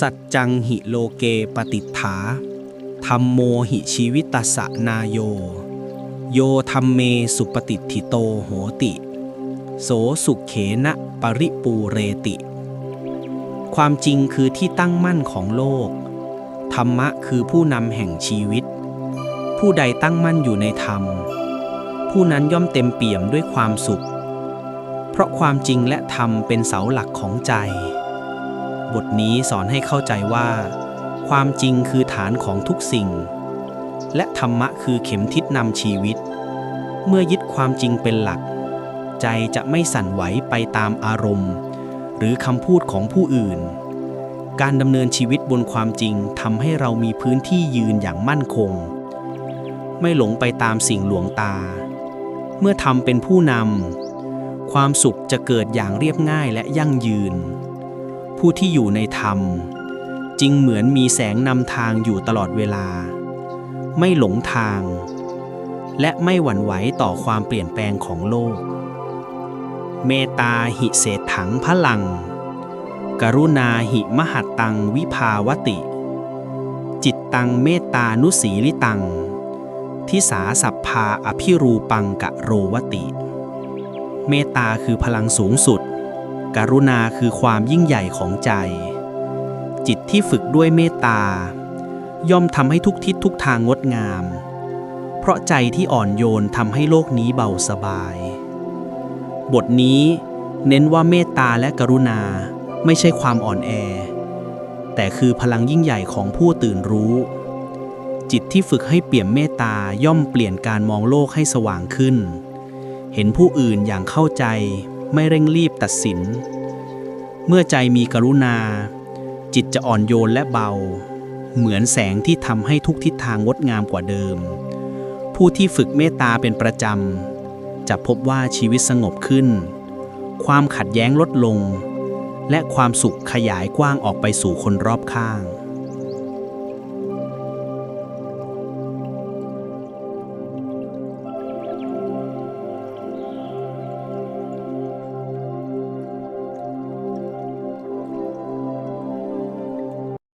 สัจจังหิโลเกปฏิฐาธรรมโมหิชีวิตสะนาโย โยธรรมเมสุปฏิทิโตโหติ โสสุขเขนะปริปูเรติ ความจริงคือที่ตั้งมั่นของโลก ธรรมะคือผู้นำแห่งชีวิต ผู้ใดตั้งมั่นอยู่ในธรรม ผู้นั้นย่อมเต็มเปี่ยมด้วยความสุข เพราะความจริงและธรรมเป็นเสาหลักของใจ บทนี้สอนให้เข้าใจว่า ความจริงคือฐานของทุกสิ่ง และธรรมะคือเข็มทิศนำชีวิต เมื่อยึดความจริงเป็นหลัก ใจจะไม่สั่นไหวไปตามอารมณ์ หรือคำพูดของผู้อื่น การดำเนินชีวิตบนความจริงทำให้เรามีพื้นที่ยืนอย่างมั่นคง ไม่หลงไปตามสิ่งหลวงตา เมื่อทำเป็นผู้นำความสุขจะเกิดอย่างเรียบง่ายและยั่งยืน ผู้ที่อยู่ในธรรมจริงเหมือนมีแสงนำทางอยู่ตลอดเวลา ไม่หลงทาง และไม่หวั่นไหวต่อความเปลี่ยนแปลงของโลก เมตาหิเศษถังพลัง กรุณาหิมหัตตังวิภาวติ จิตตังเมตตานุสีลิตังทิสาสัพพาอภิรูปังกะโรวติ เมตตาคือพลังสูงสุด กรุณาคือความยิ่งใหญ่ของใจ จิตที่ฝึกด้วยเมตตา ย่อมทำให้ทุกทิศทุกทางงดงาม เพราะใจที่อ่อนโยนทำให้โลกนี้เบาสบาย บทนี้เน้นว่าเมตตาและกรุณาไม่ใช่ความอ่อนแอ แต่คือพลังยิ่งใหญ่ของผู้ตื่นรู้ จิตที่ฝึกให้เปี่ยมเมตตาย่อมเปลี่ยนการมองโลกให้สว่างขึ้น เห็นผู้อื่นอย่างเข้าใจ ไม่เร่งรีบตัดสิน เมื่อใจมีกรุณา จิตจะอ่อนโยนและเบา เหมือนแสงที่ทำให้ทุกทิศทางงดงามกว่าเดิม ผู้ที่ฝึกเมตตาเป็นประจำ จะพบว่าชีวิตสงบขึ้น ความขัดแย้งลดลง และความสุขขยายกว้างออกไปสู่คนรอบข้าง